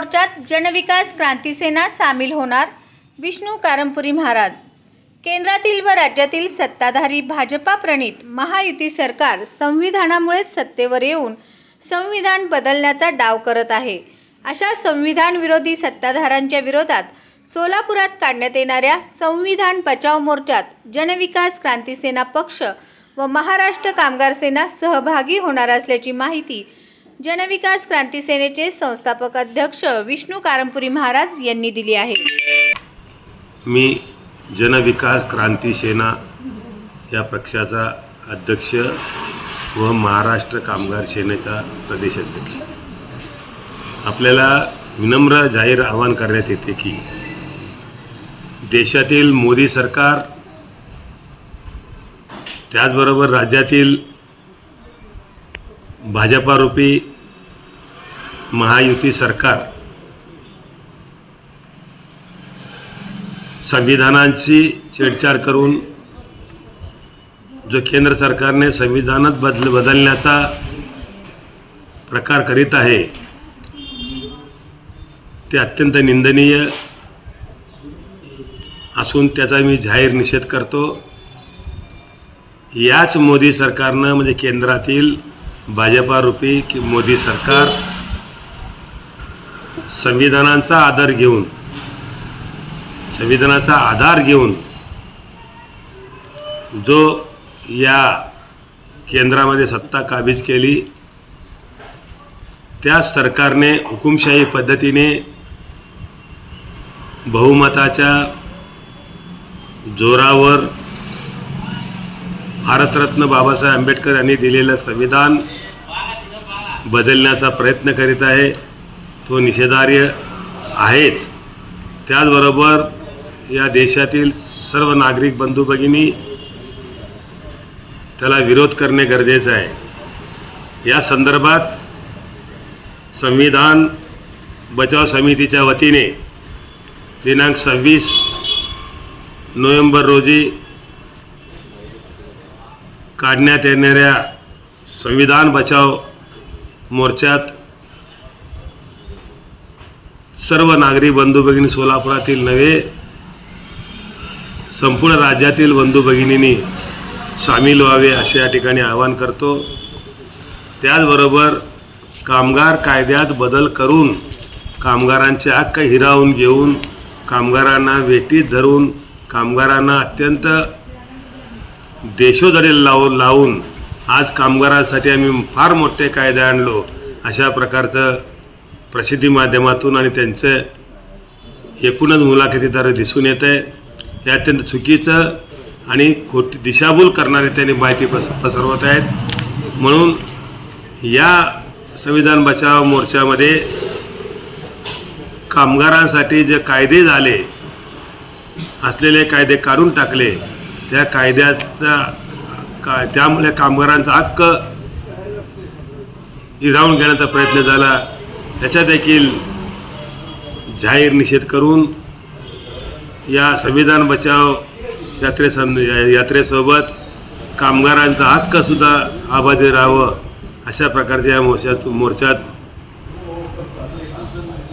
मोर्चात जनविकास क्रांती सेना सामील होणार विष्णू कारमपुरी महाराज. केंद्रातील व राज्यातील सत्ताधारी भाजपा प्रणित महायुती सरकार संविधानामुळेच सत्तेवर येऊन संविधान बदलण्याचा डाव करत आहे. अशा संविधान विरोधी सत्ताधाऱ्यांच्या विरोधात सोलापुरात काढण्यात येणाऱ्या संविधान बचाव मोर्चात जनविकास क्रांती सेना पक्ष व महाराष्ट्र कामगार सेना सहभागी होणार असल्याची माहिती जनविकास क्रांती सेनेचे संस्थापक अध्यक्ष विष्णू कारंपुरी महाराज यांनी दिली आहे. मी जनविकास क्रांती सेना या पक्षाचा अध्यक्ष व महाराष्ट्र कामगार सेनेचा प्रदेशाध्यक्ष आपल्याला विनम्र जाहीर आवाहन करण्यात येते की देशातील मोदी सरकार त्याचबरोबर राज्यातील भाजपारूपी महायुती सरकार संविधानांची छेडछाड करून जो केंद्र सरकारने संविधानात बदल बदलण्याचा प्रकार करीत आहे ते अत्यंत निंदनीय असून त्याचा मी जाहीर निषेध करतो. याच मोदी सरकारनं म्हणजे केंद्रातील भाजपारूपी की मोदी सरकार संविधानांचा आधार घेऊन संविधानाचा आधार घेऊन जो या केंद्रामध्ये सत्ता काबीज केली त्या सरकारने हुकुमशाही पद्धतीने बहुमताच्या जोरावर भारतरत्न बाबासाहेब आंबेडकर यांनी दिलेलं संविधान बदलण्याचा प्रयत्न करीत आहे. तो निषेधार्य आहेच. त्याचबरोबर या देशातील सर्व नागरिक बंधू भगिनी त्याला विरोध करणे गरजेचं आहे. या संदर्भात संविधान बचाव समितीच्या वतीने दिनांक सव्वीस नोव्हेंबर रोजी काढण्यात येणाऱ्या संविधान बचाव मोर्चात सर्व नागरी बंधू भगिनी सोलापुरातील नव्हे संपूर्ण राज्यातील बंधू भगिनींनी सामील व्हावे असे या ठिकाणी आवाहन करतो. त्याचबरोबर कामगार कायद्यात बदल करून कामगारांचे हक्क हिरावून घेऊन कामगारांना वेटीत धरून कामगारांना अत्यंत देशोधडी लावून लावून आज कामगारांसाठी आम्ही फार मोठे कायदे आणलो. अशा प्रकारचं प्रसिद्धी माध्यमातून आणि त्यांचं एकूणच मुलाखतीद्वारे दिसून येत आहे. हे अत्यंत चुकीचं आणि खोटी दिशाभूल करणारे त्यांनी माहिती पस पसरवत आहेत. म्हणून या संविधान बचाव मोर्चामध्ये कामगारांसाठी जे कायदे झाले असलेले कायदे काढून टाकले त्या कायद्याचा का त्यामुळे कामगारांचा हक्क हिरावून घेण्याचा प्रयत्न झाला. त्याचा देखील जाहीर निषेध करून या संविधान बचाव यात्रेसं यात्रेसोबत कामगारांचा हक्कसुद्धा आबादी राहावं अशा प्रकारच्या या मोर्चात मोर्चात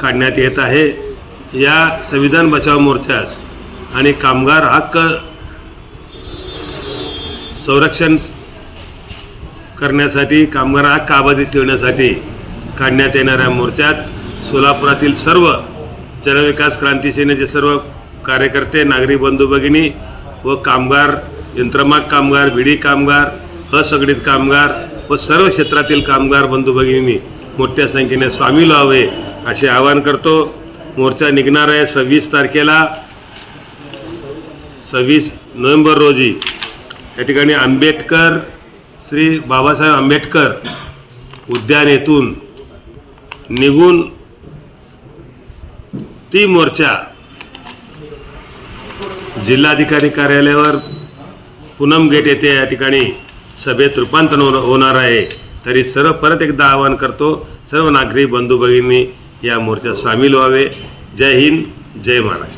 काढण्यात येत आहे. या संविधान बचाव मोर्चास आणि कामगार हक्क संरक्षण करण्यासाठी कामगार हक्क आबाधित ठेवण्यासाठी काढण्यात येणाऱ्या मोर्चात सोलापुरातील सर्व जनविकास क्रांती सेनेचे सर्व कार्यकर्ते नागरी बंधू भगिनी व कामगार यंत्रमाग कामगार विडी कामगार असंघटित कामगार व सर्व क्षेत्रातील कामगार बंधू भगिनींनी मोठ्या संख्येने सामील व्हावे असे आवाहन करतो. मोर्चा निघणार आहे सव्वीस तारखेला. सव्वीस नोव्हेंबर रोजी. या ठिकाणी आंबेडकर श्री बाबासाहेब आंबेडकर उद्यान येथून निघून ती मोर्चा जिल्हाधिकारी कार्यालयावर पूनम गेट येथे या ठिकाणी सभेत रूपांतर होणार आहे. तरी सर्व परत एकदा आवाहन करतो सर्व नागरिक बंधू भगिनी या मोर्चात सामील व्हावे. जय हिंद जय महाराष्ट्र.